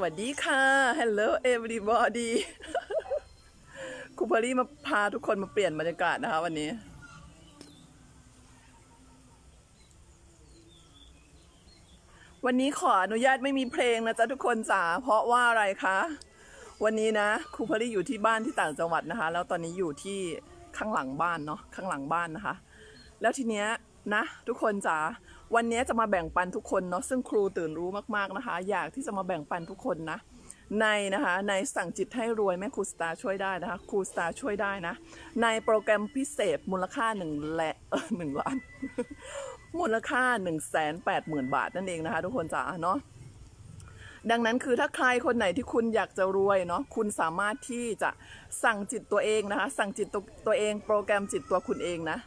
วัสดีค่ะ Hello everybody ครูพอลี่มาพาทุกคนมาเปลี่ยนบรรยากาศนะคะวันนี้ วันนี้ขออนุญาตไม่มีเพลงนะจ๊ะทุกคนจ๋าเพราะว่าอะไรคะ วันนี้นะครูพอลี่อยู่ที่บ้านที่ต่างจังหวัดนะคะ แล้วตอนนี้อยู่ที่ข้างหลังบ้านเนาะข้างหลังบ้านนะคะ แล้วทีเนี้ยนะ ทุกคนจ๋า วันนี้จะมาแบ่งปันทุกคนเนาะซึ่งครูตื่นรู้มากๆนะคะ อยากที่จะมาแบ่งปันทุกคนนะ ในนะคะในสั่งจิตให้รวยแม่ครูสตาร์ช่วยได้นะคะครูสตาร์ช่วยได้นะ ในโปรแกรมพิเศษมูลค่าหนึ่งและเออหนึ่งล้านมูลค่า1นึ่งแสนแปดหมื่นบาทนั่นเองนะคะ ทุกคนจ๋าเนาะดังนั้นคือถ้าใครคนไหนที่คุณอยากจะรวยเนาะคุณสามารถที่จะสั่งจิตตัวเองนะคะ สั่งจิตตัวตัวเอง โปรแกรมจิตตัวคุณเองนะ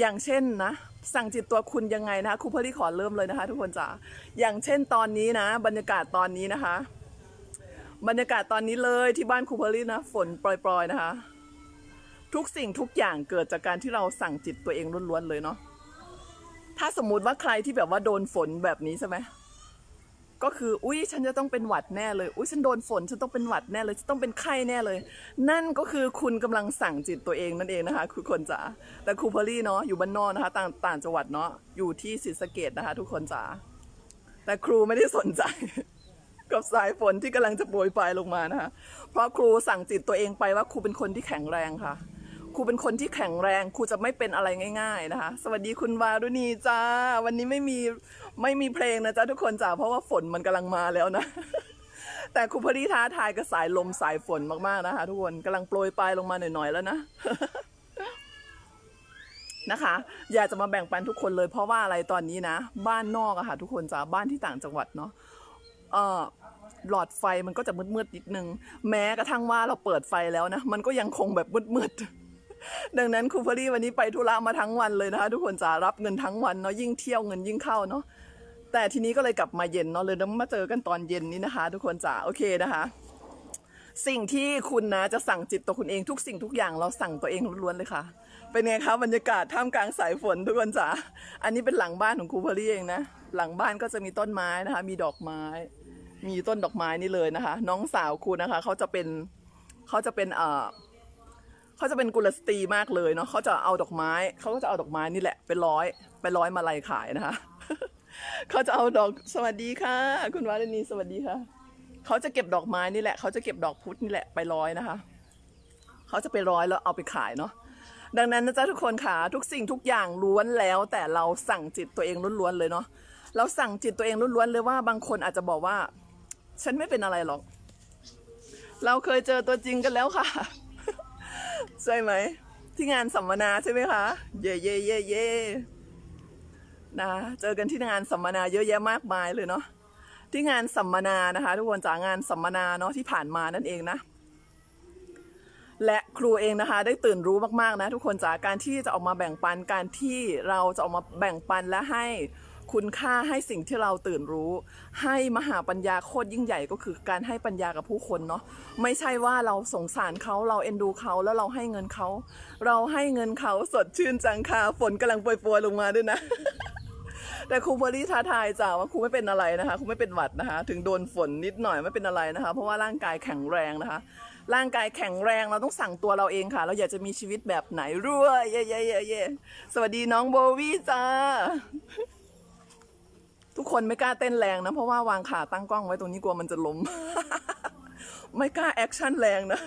อย่างเช่นนะ สั่งจิตตัวคุณยังไงนะคะครูเพอรี่ขอเริ่มเลยนะคะ ทุกคนจ๋าอย่างเช่นตอนนี้นะ บรรยากาศตอนนี้นะคะ บรรยากาศตอนนี้เลยที่บ้านครูเพอรี่นะ ฝนโปรยๆนะคะ ทุกสิ่งทุกอย่างเกิดจากการที่เราสั่งจิตตัวเองล้วนๆเลยเนาะถ้าสมมุติว่าใครที่แบบว่าโดนฝนแบบนี้ใช่ไหม ก็คืออุ้ยฉันจะต้องเป็นหวัดแน่เลยอุ้ยฉันโดนฝนฉันต้องเป็นหวัดแน่เลยฉันต้องเป็นไข้แน่เลย นั่นก็คือคุณกำลังสั่งจิตตัวเองนั่นเองนะคะคือคนจ๋าแต่ครูเพอรี่เนาะอยู่บ้านนอกนะคะ ต่างต่างจังหวัดเนาะอยู่ที่ศรีสะเกดนะคะ ทุกคนจ๋าแต่ครูไม่ได้สนใจ กับสายฝนที่กำลังจะโปรยปลายลงมานะคะเพราะครูสั่งจิตตัวเองไปว่าครูเป็นคนที่แข็งแรงค่ะ รูเป็นคนที่แข็งแรงครูจะไม่เป็นอะไรง่าย ๆนะคะ สวัสดีคุณวารุณีจ้า วันนี้ไม่มีไม่มีเพลงนะจ๊ะทุกคนจ้าเพราะว่าฝนมันกำลังมาแล้วนะ แต่ครูพอดีท้าทายกับสายลมสายฝนมากๆนะคะ ทุกคนกำลังโปรยปลายลงมาหน่อยๆแล้วนะนะคะ อยากจะมาแบ่งปันทุกคนเลยเพราะว่าอะไรตอนนี้นะ บ้านนอกอะค่ะทุกคนจ้าบ้านที่ต่างจังหวัดเนาะเออหลอดไฟมันก็จะมืดๆนิดนึง แม้กระทั่งว่าเราเปิดไฟแล้วนะ มันก็ยังคงแบบมืดๆ ดังนั้นครูพอดีวันนี้ไปธุระมาทั้งวันเลยนะคะ ทุกคนจะรับเงินทั้งวันเนาะยิ่งเที่ยวเงินยิ่งเข้าเนาะแต่ทีนี้ก็เลยกลับมาเย็นเนาะเลยต้องมาเจอกันตอนเย็นนี้นะคะ ทุกคนจ๋าโอเคนะคะ สิ่งที่คุณนะจะสั่งจิตตัวคุณเองทุกสิ่งทุกอย่างเราสั่งตัวเองล้วนๆเลยค่ะ เป็นไงคะบรรยากาศท่ามกลางสายฝนทุกคนจ๋าอันนี้เป็นหลังบ้านของครูพอลี่เองนะหลังบ้านก็จะมีต้นไม้นะคะ มีดอกไม้ มีต้นดอกไม้นี่เลยนะคะ น้องสาวครูนะคะเขาจะเป็นเขาจะเป็นเอ่อ เขาจะเป็นกุลสตรีมากเลยเนาะเขาจะเอาดอกไม้เขาก็จะเอาดอกไม้นี่แหละไปร้อยไปร้อยมาลัยขายนะคะเขาจะเอาดอกสวัสดีค่ะ คุณวารินีสวัสดีค่ะเขาจะเก็บดอกไม้นี่แหละเขาจะเก็บดอกพุธนี่แหละไปร้อยนะคะเขาจะไปร้อยแล้วเอาไปขายเนาะดังนั้นนะจ๊ะทุกคนค่ะทุกสิ่งทุกอย่างล้วนแล้ว แต่เราสั่งจิตตัวเองล้วนๆเลยเนาะเราสั่งจิตตัวเองล้วนๆเลยว่าบางคนอาจจะบอกว่า ฉันไม่เป็นอะไรหรอก เราเคยเจอตัวจริงกันแล้วค่ะ ใช่ไหม ที่งานสัมมนาใช่ไหมคะ เย่เย่เย่เย่นะ เจอกันที่งานสัมมนาเยอะแยะมากมายเลยเนาะ ที่งานสัมมนานะคะ ทุกคนจากงานสัมมนาเนาะที่ผ่านมานั่นเองนะ และครูเองนะคะ ได้ตื่นรู้มากๆนะ ทุกคนจากการที่จะออกมาแบ่งปันการที่เราจะออกมาแบ่งปันและให้ คุณค่าให้สิ่งที่เราตื่นรู้ ให้มหาปัญญาโคตรยิ่งใหญ่ก็คือการให้ปัญญากับผู้คนเนาะไม่ใช่ว่าเราสงสารเขาเราเอ็นดูเขาแล้วเราให้เงินเขา เราให้เงินเขาสดชื่นจังค่ะฝนกำลังโปรยๆลงมาด้วยนะแต่ครูเบอรี่ท้าทายจ้าว่าครูไม่เป็นอะไรนะคะครูไม่เป็นหวัดนะคะ ถึงโดนฝนนิดหน่อยไม่เป็นอะไรนะคะ เพราะว่าร่างกายแข็งแรงนะคะ ร่างกายแข็งแรงเราต้องสั่งตัวเราเองค่ะ เราอยากจะมีชีวิตแบบไหนรวยเย่เย่เย่เย่สวัสดีน้องโบวี่จ้า ทุกคนไม่กล้าเต้นแรงนะ เพราะว่าวางขาตั้งกล้องไว้ตรงนี้กลัวมันจะล้ม ไม่กล้าแอคชั่นแรงนะ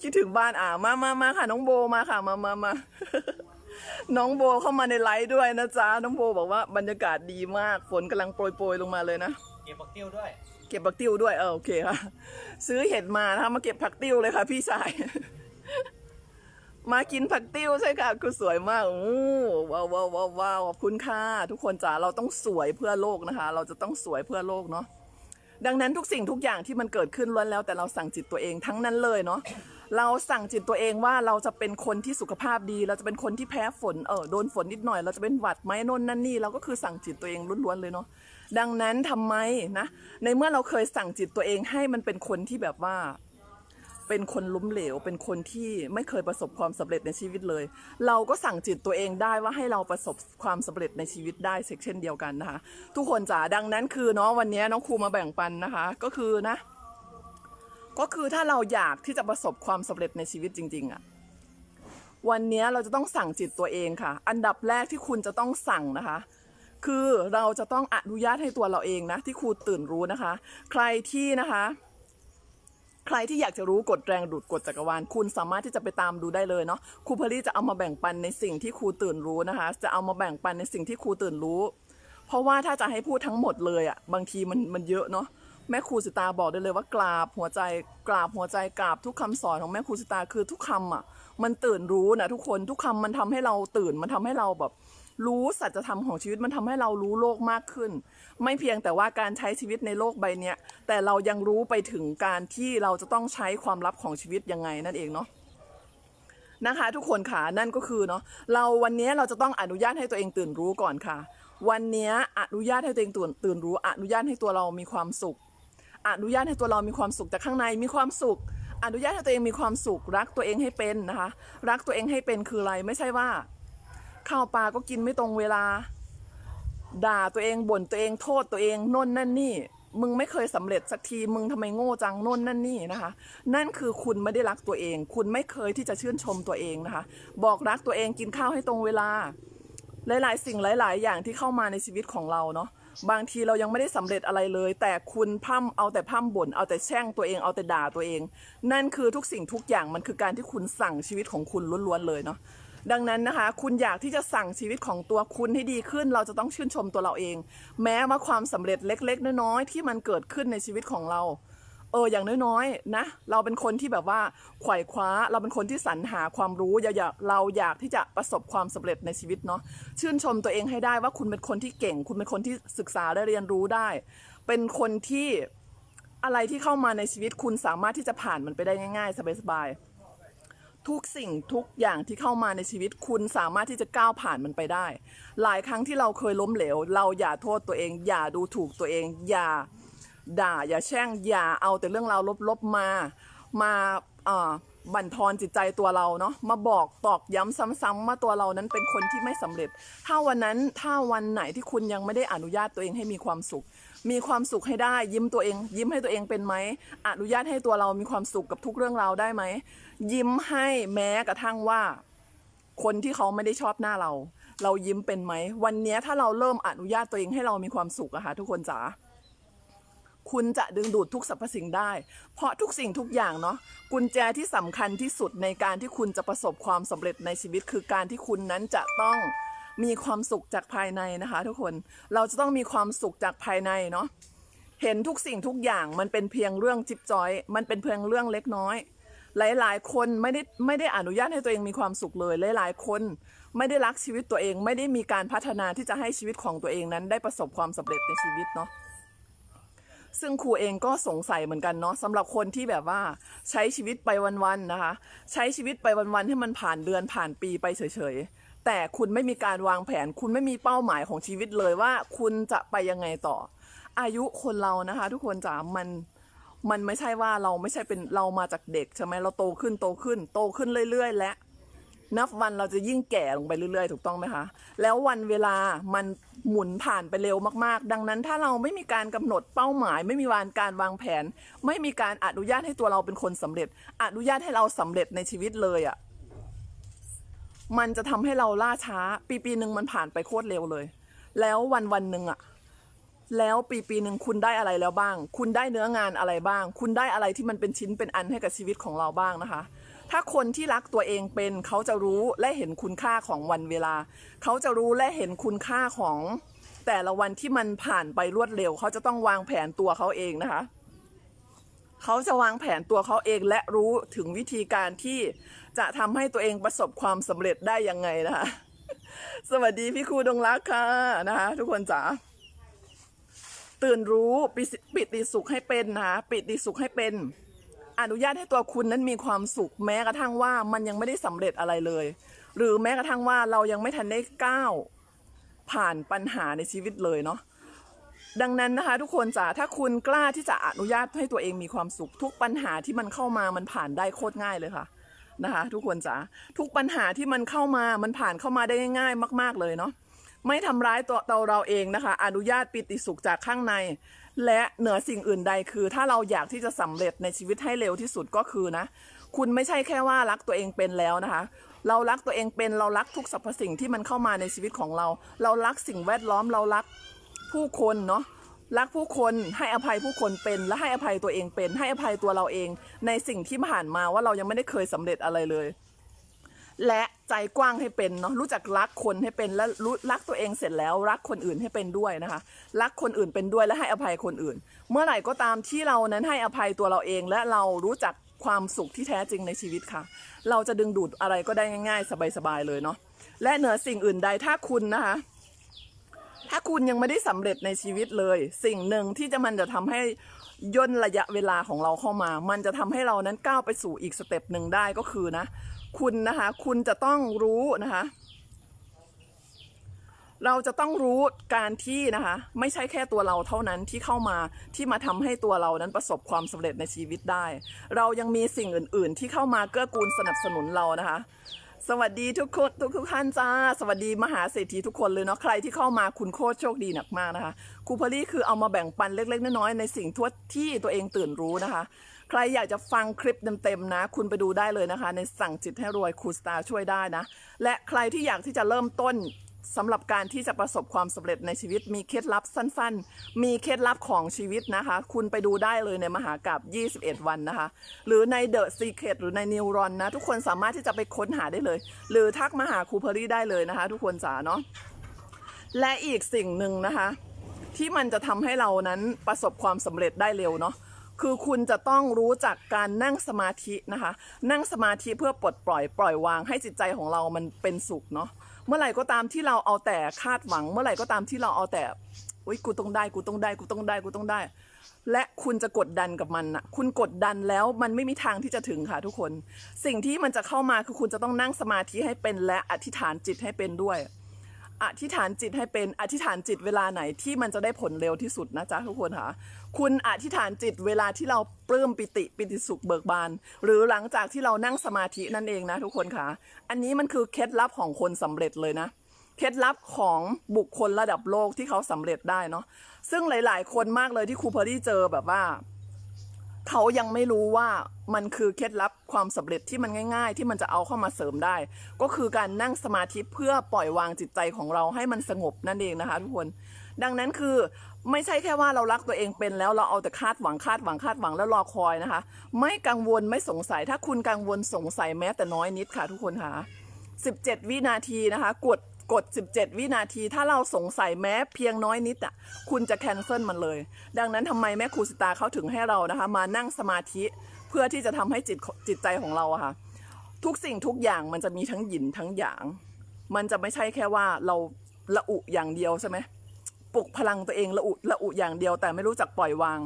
คิดถึงบ้านอ่ามามามาค่ะ น้องโบมาค่ะ มามามาน้องโบเข้ามาในไลฟ์ด้วยนะจ๊ะ น้องโบบอกว่าบรรยากาศดีมากฝนกำลังโปรยโปรยๆลงมาเลยนะ เก็บบักติ้วด้วย เก็บผักติ้วด้วยเออโอเคค่ะ ซื้อเห็ดมานะคะมาเก็บผักติ้วเลยค่ะ พี่ชาย มากินผักติ้วใช่ค่ะคือสวยมากโอ้ว้าวว้าวว้าวว้าวขอบคุณค่ะทุกคนจ๋าเราต้องสวยเพื่อโลกนะคะ เราจะต้องสวยเพื่อโลกเนาะดังนั้นทุกสิ่งทุกอย่างที่มันเกิดขึ้นล้วนแล้ว แต่เราสั่งจิตตัวเองทั้งนั้นเลยเนาะเราสั่งจิตตัวเองว่าเราจะเป็นคนที่สุขภาพดี เราจะเป็นคนที่แพ้ฝนเออโดนฝนนิดหน่อย เราจะเป็นหวัดไหมโน่นนั่นนี่เราก็คือสั่งจิตตัวเองล้วนๆเลยเนาะดังนั้นทำไมนะในเมื่อเราเคยสั่งจิตตัวเองให้มันเป็นคนที่แบบว่า เป็นคนล้มเหลว เป็นคนที่ไม่เคยประสบความสำเร็จในชีวิตเลย เราก็สั่งจิตตัวเองได้ว่าให้เราประสบความสำเร็จในชีวิตได้เช่นเดียวกันนะคะ ทุกคนจ๋าดังนั้นคือเนาะวันนี้น้องครูมาแบ่งปันนะคะ ก็คือนะ ก็คือถ้าเราอยากที่จะประสบความสำเร็จในชีวิตจริง ๆอะวันนี้เราจะต้องสั่งจิตตัวเองค่ะ อันดับแรกที่คุณจะต้องสั่งนะคะ คือเราจะต้องอนุญาตให้ตัวเราเองนะ ที่ครูตื่นรู้นะคะ ใครที่นะคะ ใครที่อยากจะรู้กฎแรงดูดกฎจักรวาล คุณสามารถที่จะไปตามดูได้เลยเนาะครูพลี่จะเอามาแบ่งปันในสิ่งที่ครูตื่นรู้นะคะ จะเอามาแบ่งปันในสิ่งที่ครูตื่นรู้ เพราะว่าถ้าจะให้พูดทั้งหมดเลยอะบางทีมันมันเยอะเนาะแม่ครูสิตาบอกได้เลยว่ากราบหัวใจกราบหัวใจกราบทุกคำสอนของแม่ครูสิตาคือทุกคำอะ มันตื่นรู้นะทุกคนทุกคำมันทำให้เราตื่นมันทำให้เราแบบ รู้สัจธรรมของชีวิตมันทำให้เรารู้โลกมากขึ้น ไม่เพียงแต่ว่าการใช้ชีวิตในโลกใบเนี้ยแต่เรายังรู้ไปถึงการที่เราจะต้องใช้ความลับของชีวิตยังไงนั่นเองเนาะนะคะทุกคนค่ะนั่นก็คือเนาะเราวันนี้เราจะต้องอนุญาตให้ตัวเองตื่นรู้ก่อนค่ะ วันนี้อนุญาตให้ตัวเองตื่นตื่นรู้ อนุญาตให้ตัวเรามีความสุข อนุญาตให้ตัวเรามีความสุขจากข้างในมีความสุข อนุญาตให้ตัวเองมีความสุข รักตัวเองให้เป็นนะคะ รักตัวเองให้เป็นคืออะไรไม่ใช่ว่า ข้าวปลาก็กินไม่ตรงเวลา ด่าตัวเองบ่นตัวเองโทษตัวเองน่นนั่นนี่ มึงไม่เคยสำเร็จสักที มึงทำไมโง่จังน่นนั่นนี่นะคะ นั่นคือคุณไม่ได้รักตัวเอง คุณไม่เคยที่จะชื่นชมตัวเองนะคะ บอกรักตัวเองกินข้าวให้ตรงเวลา หลาย ๆ สิ่งหลาย ๆ อย่างที่เข้ามาในชีวิตของเราเนาะบางทีเรายังไม่ได้สำเร็จอะไรเลย แต่คุณพร่ำเอาแต่พร่ำบ่นเอาแต่แช่งตัวเองเอาแต่ด่าตัวเอง นั่นคือทุกสิ่งทุกอย่างมันคือการที่คุณสั่งชีวิตของคุณล้วนๆเลยเนาะ ดังนั้นนะคะ คุณอยากที่จะสั่งชีวิตของตัวคุณให้ดีขึ้น เราจะต้องชื่นชมตัวเราเอง แม้ว่าความสำเร็จเล็ก ๆ น้อยๆที่มันเกิดขึ้นในชีวิตของเรา เอออย่างน้อยๆนะ เราเป็นคนที่แบบว่าขว่คว้า เราเป็นคนที่สรรหาความรู้อยากอยากเราอยากที่จะประสบความสำเร็จในชีวิตเนาะชื่นชมตัวเองให้ได้ว่าคุณเป็นคนที่เก่ง คุณเป็นคนที่ศึกษาและเรียนรู้ได้ เป็นคนที่อะไรที่เข้ามาในชีวิตคุณสามารถที่จะผ่านมันไปได้ง่าย ๆ สบายๆ ทุกสิ่งทุกอย่างที่เข้ามาในชีวิตคุณสามารถที่จะก้าวผ่านมันไปได้ หลายครั้งที่เราเคยล้มเหลว เราอย่าโทษตัวเอง อย่าดูถูกตัวเอง อย่าด่า อย่าแช่ง อย่าเอาแต่เรื่องราวลบๆมา มาบั่นทอนจิตใจตัวเราเนาะมาบอกตอกย้ำซ้ำๆว่าตัวเรานั้นเป็นคนที่ไม่สำเร็จ ถ้าวันนั้นถ้าวันไหนที่คุณยังไม่ได้อนุญาตตัวเองให้มีความสุข มีความสุขให้ได้ ยิ้มตัวเอง ยิ้มให้ตัวเองเป็นไหมอนุญาตให้ตัวเรามีความสุขกับทุกเรื่องราวได้ไหม ยิ้มให้แม้กระทั่งว่า คนที่เขาไม่ได้ชอบหน้าเรา เรายิ้มเป็นไหม วันนี้ถ้าเราเริ่มอนุญาตตัวเองให้เรามีความสุขอะค่ะทุกคนจ๋าคุณจะดึงดูดทุกสรรพสิ่งได้ เพราะทุกสิ่งทุกอย่างเนาะกุญแจที่สำคัญที่สุดในการที่คุณจะประสบความสำเร็จในชีวิต คือการที่คุณนั้นจะต้องมีความสุขจากภายในนะคะ ทุกคนเราจะต้องมีความสุขจากภายในเนาะเห็นทุกสิ่งทุกอย่างมันเป็นเพียงเรื่องจิ๊บจอย มันเป็นเพียงเรื่องเล็กน้อย หลาย ๆ คนไม่ได้ไม่ได้อนุญาตให้ตัวเองมีความสุขเลย หลาย ๆ คนไม่ได้รักชีวิตตัวเอง ไม่ได้มีการพัฒนาที่จะให้ชีวิตของตัวเองนั้น ได้ประสบความสำเร็จในชีวิตเนาะซึ่งครูเองก็สงสัยเหมือนกันเนาะสำหรับคนที่แบบว่าใช้ชีวิตไปวันๆนะคะ ใช้ชีวิตไปวันๆให้มันผ่านเดือนผ่านปีไปเฉยๆแต่คุณไม่มีการวางแผน คุณไม่มีเป้าหมายของชีวิตเลยว่า คุณจะไปยังไงต่อ อายุคนเรานะคะ ทุกคนจ๋ามัน มันไม่ใช่ว่าเราไม่ใช่เป็นเรามาจากเด็กใช่ไหมเราโตขึ้นโตขึ้น โตขึ้นเรื่อย ๆ และ นับวันเราจะยิ่งแก่ลงไปเรื่อย ๆ ถูกต้องไหมคะ แล้ววันเวลามันหมุนผ่านไปเร็วมากๆ ดังนั้นถ้าเราไม่มีการกำหนดเป้าหมาย ไม่มีวานการวางแผน ไม่มีการอนุญาตให้ตัวเราเป็นคนสำเร็จ อนุญาตให้เราสำเร็จในชีวิตเลยอะ่ะมันจะทำให้เราล่าช้า ปีปีหนึ่งมันผ่านไปโคตรเร็วเลย แล้ววันวันหนึ่งอะ่ะ แล้วปีปีหนึ่งคุณได้อะไรแล้วบ้าง คุณได้เนื้องานอะไรบ้าง คุณได้อะไรที่มันเป็นชิ้นเป็นอันให้กับชีวิตของเราบ้างนะคะ ถ้าคนที่รักตัวเองเป็นเขาจะรู้และเห็นคุณค่าของวันเวลา เขาจะรู้และเห็นคุณค่าของแต่ละวันที่มันผ่านไปรวดเร็ว เขาจะต้องวางแผนตัวเขาเองนะคะ เขาจะวางแผนตัวเขาเองและรู้ถึงวิธีการที่จะทำให้ตัวเองประสบความสำเร็จได้ยังไงนะคะ สวัสดีพี่ครูดงรักค่ะนะคะ ทุกคนจ๋า ตื่นรู้ปิปติสุขให้เป็นนะคะปิติสุขให้เป็น อนุญาตให้ตัวคุณนั้นมีความสุข แม้กระทั่งว่ามันยังไม่ได้สำเร็จอะไรเลย หรือแม้กระทั่งว่าเรายังไม่ทันได้ก้าวผ่านปัญหาในชีวิตเลยเนาะดังนั้นนะคะทุกคนจ๋าถ้าคุณกล้าที่จะอนุญาตให้ตัวเองมีความสุข ทุกปัญหาที่มันเข้ามามันผ่านได้โคตรง่ายเลยค่ะนะคะ ทุกคนจ๋าทุกปัญหาที่มันเข้ามามันผ่านเข้ามาได้ง่าย ๆ มาก ๆเลยเนาะ ไม่ทำร้ายตัวตัวเราเองนะคะ อนุญาตปิติสุขจากข้างใน และเหนือสิ่งอื่นใดคือ ถ้าเราอยากที่จะสำเร็จในชีวิตให้เร็วที่สุดก็คือนะ คุณไม่ใช่แค่ว่ารักตัวเองเป็นแล้วนะคะ เรารักตัวเองเป็นเรารักทุกสรรพสิ่งที่มันเข้ามาในชีวิตของเรา เรารักสิ่งแวดล้อมเรารักผู้คนเนาะรักผู้คนให้อภัยผู้คนเป็น และให้อภัยตัวเองเป็น ให้อภัยตัวเราเอง ในสิ่งที่ผ่านมาว่าเรายังไม่ได้เคยสำเร็จอะไรเลย และใจกว้างให้เป็นเนาะรู้จักรักคนให้เป็นและรู้รักตัวเองเสร็จแล้ว รักคนอื่นให้เป็นด้วยนะคะ รักคนอื่นเป็นด้วยและให้อภัยคนอื่น เมื่อไหร่ก็ตามที่เรานั้นให้อภัยตัวเราเอง และเรารู้จักความสุขที่แท้จริงในชีวิตค่ะ เราจะดึงดูดอะไรก็ได้ง่าย ๆ สบายๆเลยเนาะและเหนือสิ่งอื่นใดถ้าคุณนะคะ ถ้าคุณยังไม่ได้สำเร็จในชีวิตเลย สิ่งหนึ่งที่จะมันจะทำให้ย่นระยะเวลาของเราเข้ามา มันจะทำให้เรานั้นก้าวไปสู่อีกสเต็ปหนึ่งได้ก็คือนะ คุณนะคะ คุณจะต้องรู้นะคะ เราจะต้องรู้การที่นะคะ ไม่ใช่แค่ตัวเราเท่านั้นที่เข้ามาที่มาทำให้ตัวเรานั้นประสบความสำเร็จในชีวิตได้ เรายังมีสิ่งอื่น ๆ ที่เข้ามาเกื้อกูลสนับสนุนเรานะคะสวัสดีทุกคนทุกทุกท่านจ้า สวัสดีมหาเศรษฐีทุกคนเลยเนาะใครที่เข้ามาคุณโคตรโชคดีหนักมากนะคะครูพอลี่คือเอามาแบ่งปันเล็ก ๆ น้อยๆในสิ่งทั่วที่ตัวเองตื่นรู้นะคะ ใครอยากจะฟังคลิปเต็มๆนะ คุณไปดูได้เลยนะคะ ในสั่งจิตให้รวยครูสตาช่วยได้นะ และใครที่อยากที่จะเริ่มต้นสำหรับการที่จะประสบความสำเร็จในชีวิตมีเคล็ดลับสั้นๆ มีเคล็ดลับของชีวิตนะคะ คุณไปดูได้เลยในมหากราบ21 วันนะคะ หรือใน The Secret หรือใน Neuron นะ ทุกคนสามารถที่จะไปค้นหาได้เลย หรือทักมาหาครูเพอรี่ได้เลยนะคะ ทุกคนจ๋าเนาะและอีกสิ่งหนึ่งนะคะ ที่มันจะทำให้เรานั้นประสบความสำเร็จได้เร็วเนาะ คือคุณจะต้องรู้จักการนั่งสมาธินะคะ นั่งสมาธิเพื่อปลดปล่อยปล่อยวางให้จิตใจของเรามันเป็นสุขเนาะเมื่อไหร่ก็ตามที่เราเอาแต่คาดหวัง เมื่อไหร่ก็ตามที่เราเอาแต่อุ้ยกูต้องได้กูต้องได้กูต้องได้กูต้องได้ และคุณจะกดดันกับมันอะคุณกดดันแล้วมันไม่มีทางที่จะถึงค่ะทุกคน สิ่งที่มันจะเข้ามาคือคุณจะต้องนั่งสมาธิให้เป็นและอธิษฐานจิตให้เป็นด้วย อธิษฐานจิตให้เป็นอธิษฐานจิตเวลาไหนที่มันจะได้ผลเร็วที่สุดนะจ๊ะทุกคนค่ะ คุณอธิษฐานจิตเวลาที่เราปลื้มปิติปิติสุขเบิกบาน หรือหลังจากที่เรานั่งสมาธินั่นเองนะทุกคนค่ะ อันนี้มันคือเคล็ดลับของคนสำเร็จเลยนะเคล็ดลับของบุคคลระดับโลกที่เขาสำเร็จได้เนาะซึ่งหลาย ๆ คนมากเลยที่ครูเพอรี่เจอแบบว่า เขายังไม่รู้ว่ามันคือเคล็ดลับความสำเร็จที่มันง่าย ๆ ที่มันจะเอาเข้ามาเสริมได้ ก็คือการนั่งสมาธิเพื่อปล่อยวางจิตใจของเราให้มันสงบนั่นเองนะคะทุกคน ดังนั้นคือไม่ใช่แค่ว่าเรารักตัวเองเป็นแล้วเราเอาแต่คาดหวังคาดหวังคาดหวังแล้วรอคอยนะคะ ไม่กังวลไม่สงสัยถ้าคุณกังวลสงสัยแม้แต่น้อยนิดค่ะทุกคนค่ะ17 วินาทีนะคะ กด กด 17 วินาที ถ้าเราสงสัยแม้เพียงน้อยนิดอะ คุณจะแคนเซิลมันเลย ดังนั้นทำไมแม่ครูสิตาเขาถึงให้เรานะคะ มานั่งสมาธิเพื่อที่จะทำให้จิตจิตใจของเราอะค่ะ ทุกสิ่งทุกอย่างมันจะมีทั้งหยินทั้งหยาง มันจะไม่ใช่แค่ว่าเราละอุอย่างเดียวใช่ไหมปลุกพลังตัวเองละอุละอุอย่างเดียวแต่ไม่รู้จักปล่อยวาง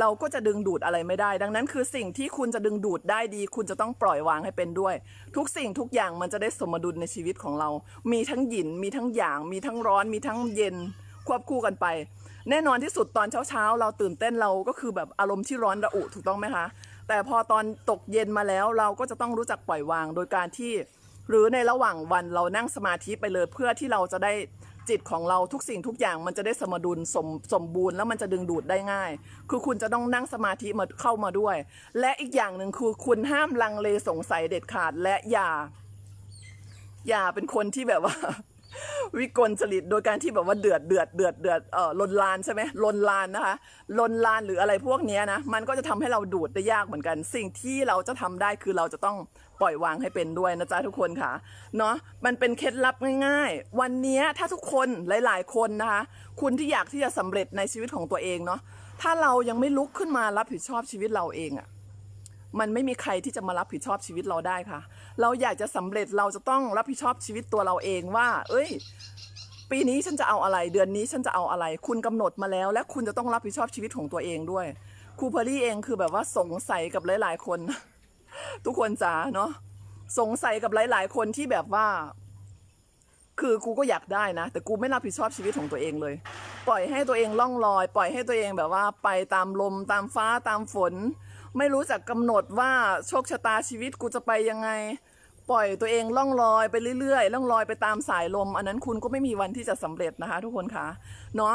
เราก็จะดึงดูดอะไรไม่ได้ ดังนั้นคือสิ่งที่คุณจะดึงดูดได้ดี คุณจะต้องปล่อยวางให้เป็นด้วย ทุกสิ่งทุกอย่างมันจะได้สมดุลในชีวิตของเรา มีทั้งหยินมีทั้งหยาง มีทั้งร้อน มีทั้งเย็น ควบคู่กันไป แน่นอนที่สุดตอนเช้าๆ เราตื่นเต้นเราก็คือแบบอารมณ์ที่ร้อนระอุถูกต้องไหมคะ แต่พอตอนตกเย็นมาแล้วเราก็จะต้องรู้จักปล่อยวางโดยการที่ หรือในระหว่างวันเรานั่งสมาธิไปเลยเพื่อที่เราจะได้ จิตของเราทุกสิ่งทุกอย่างมันจะได้สมดุลสมสมบูรณ์แล้วมันจะดึงดูดได้ง่าย คือคุณจะต้องนั่งสมาธิมาเข้ามาด้วย และอีกอย่างหนึ่งคือคุณห้ามลังเลสงสัยเด็ดขาดและอย่า อย่าเป็นคนที่แบบว่า วิกลจริตโดยการที่แบบว่าเดือดเดือดเดือดเดือดเออลนลานใช่ไหมลนลานนะคะลนลานหรืออะไรพวกนี้นะมันก็จะทำให้เราดูดได้ยากเหมือนกัน สิ่งที่เราจะทำได้คือเราจะต้องปล่อยวางให้เป็นด้วยนะจ๊ะทุกคนค่ะเนาะมันเป็นเคล็ดลับง่ายๆ วันนี้ถ้าทุกคนหลาย ๆ คนนะคะคุณที่อยากที่จะสำเร็จในชีวิตของตัวเองเนาะถ้าเรายังไม่ลุกขึ้นมารับผิดชอบชีวิตเราเองอะมันไม่มีใครที่จะมารับผิดชอบชีวิตเราได้ค่ะ เราอยากจะสำเร็จเราจะต้องรับผิดชอบชีวิตตัวเราเองว่า เอ้ย ปีนี้ฉันจะเอาอะไร เดือนนี้ฉันจะเอาอะไร คุณกำหนดมาแล้ว และคุณจะต้องรับผิดชอบชีวิตของตัวเองด้วยครูเพอรี่เองคือแบบว่าสงสัยกับหลาย ๆ คน ทุกคนจ๋าเนาะสงสัยกับหลาย ๆ คนที่แบบว่า คือกูก็อยากได้นะ แต่กูไม่รับผิดชอบชีวิตของตัวเองเลย ปล่อยให้ตัวเองล่องลอย ปล่อยให้ตัวเองแบบว่า ไปตามลมตามฟ้าตามฝน ไม่รู้จักกำหนดว่าโชคชะตาชีวิตกูจะไปยังไง ปล่อยตัวเองล่องลอยไปเรื่อยๆล่องลอยไปตามสายลม อันนั้นคุณก็ไม่มีวันที่จะสำเร็จนะคะ ทุกคนคะเนาะ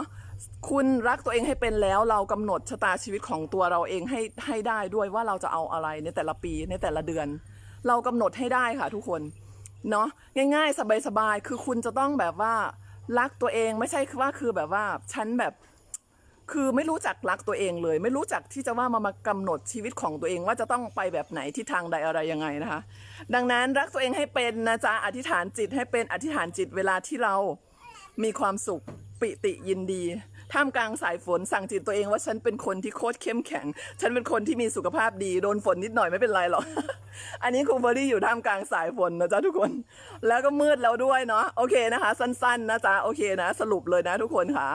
คุณรักตัวเองให้เป็นแล้วเรากำหนดชะตาชีวิตของตัวเราเองให้ให้ได้ด้วยว่าเราจะเอาอะไรในแต่ละปีในแต่ละเดือน เรากำหนดให้ได้ค่ะทุกคนเนาะง่ายๆ สบายๆคือคุณจะต้องแบบว่ารักตัวเองไม่ใช่ว่าคือแบบว่าฉันแบบ คือไม่รู้จักรักตัวเองเลย ไม่รู้จักที่จะว่ามามากำหนดชีวิตของตัวเองว่าจะต้องไปแบบไหนที่ทางใดอะไรยังไงนะคะ ดังนั้นรักตัวเองให้เป็นนะจ๊ะอธิษฐานจิตให้เป็นอธิษฐานจิตเวลาที่เรามีความสุขปิติยินดีท่ามกลางสายฝนสั่งจิตตัวเองว่าฉันเป็นคนที่โคตรเข้มแข็ง ฉันเป็นคนที่มีสุขภาพดีโดนฝนนิดหน่อยไม่เป็นไรหรอก อันนี้ครูเบอรี่อยู่ท่ามกลางสายฝนนะจ๊ะทุกคน แล้วก็มืดแล้วด้วยเนาะโอเคนะคะ สั้นๆนะจ๊ะโอเคนะ สรุปเลยนะทุกคนค่ะ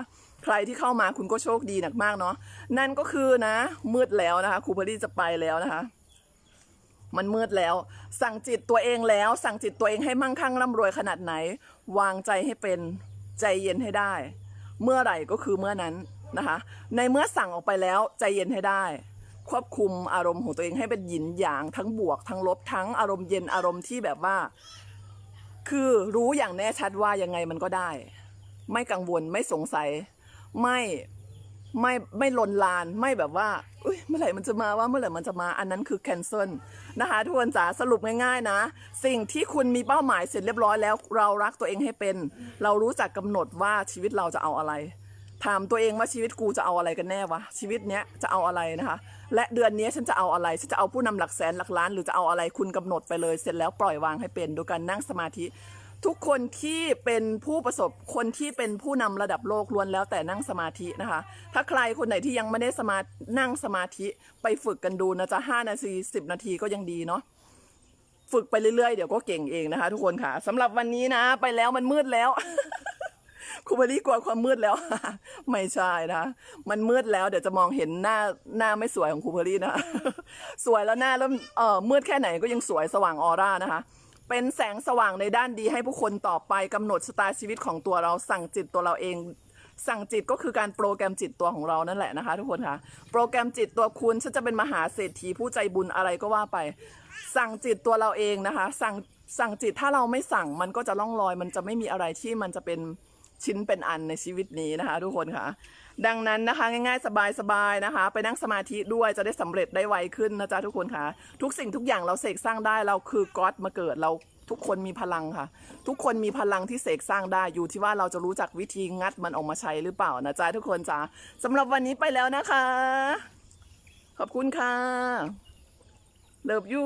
ใครที่เข้ามาคุณก็โชคดีหนักมากเนาะนั่นก็คือนะ มืดแล้วนะคะครูเบอรี่จะไปแล้วนะคะ มันมืดแล้ว สั่งจิตตัวเองแล้ว สั่งจิตตัวเองให้มั่งคั่งร่ำรวยขนาดไหน วางใจให้เป็นใจเย็นให้ได้ เมื่อไหร่ก็คือเมื่อนั้นนะคะ ในเมื่อสั่งออกไปแล้วใจเย็นให้ได้ ควบคุมอารมณ์ของตัวเองให้เป็นหยินหยางทั้งบวกทั้งลบทั้งอารมณ์เย็นอารมณ์ที่แบบว่า คือรู้อย่างแน่ชัดว่ายังไงมันก็ได้ ไม่กังวลไม่สงสัย ไม่ไม่ไม่ลนลานไม่แบบว่าเมื่อไหร่มันจะมาว่าเมื่อไหร่มันจะมาอันนั้นคือ cancel นะคะทุกคนจ๋าสรุปง่ายๆนะ สิ่งที่คุณมีเป้าหมายเสร็จเรียบร้อยแล้ว เรารักตัวเองให้เป็น เรารู้จักกำหนดว่าชีวิตเราจะเอาอะไร ถามตัวเองว่าชีวิตกูจะเอาอะไรกันแน่วะชีวิตเนี้ยจะเอาอะไรนะคะ และเดือนนี้ฉันจะเอาอะไรฉันจะเอาผู้นำหลักแสนหลักล้าน หรือจะเอาอะไรคุณกำหนดไปเลย เสร็จแล้วปล่อยวางให้เป็นโดยการนั่งสมาธิ ทุกคนที่เป็นผู้ประสบคนที่เป็นผู้นำระดับโลกล้วนแล้วแต่นั่งสมาธินะคะ ถ้าใครคนไหนที่ยังไม่ได้สมานั่งสมาธิไปฝึกกันดูนะจ๊ะห้านาทีสิบนาทีก็ยังดีเนาะฝึกไปเรื่อยๆ เดี๋ยวก็เก่งเองนะคะ ทุกคนค่ะสำหรับวันนี้นะ ไปแล้วมันมืดแล้วครูเบอรี่กลัวความมืดแล้ว ไม่ใช่นะ มันมืดแล้วเดี๋ยวจะมองเห็นหน้าหน้าไม่สวยของครูเบอรี่นะ สวยแล้วหน้าเริ่มเออมืดแค่ไหนก็ยังสวยสว่างออร่านะคะ เป็นแสงสว่างในด้านดีให้ผู้คนต่อไปกำหนดชะตาชีวิตของตัวเราสั่งจิตตัวเราเอง สั่งจิตก็คือการโปรแกรมจิตตัวของเรานั่นแหละนะคะ ทุกคนค่ะ โปรแกรมจิตตัวคุณฉันจะเป็นมหาเศรษฐีผู้ใจบุญอะไรก็ว่าไป สั่งจิตตัวเราเองนะคะ สั่งสั่งจิตถ้าเราไม่สั่งมันก็จะล่องลอย มันจะไม่มีอะไรที่มันจะเป็นชิ้นเป็นอันในชีวิตนี้นะคะ ทุกคนค่ะ ดังนั้นนะคะ ง่ายๆ สบายๆนะคะ ไปนั่งสมาธิด้วยจะได้สำเร็จได้ไวขึ้นนะจ๊ะทุกคนค่ะ ทุกสิ่งทุกอย่างเราเสกสร้างได้เราคือก๊อตมาเกิดเราทุกคนมีพลังค่ะ ทุกคนมีพลังที่เสกสร้างได้อยู่ที่ว่าเราจะรู้จักวิธีงัดมันออกมาใช้หรือเปล่านะจ๊ะทุกคนจ้าสำหรับวันนี้ไปแล้วนะคะ ขอบคุณค่ะเลิฟยู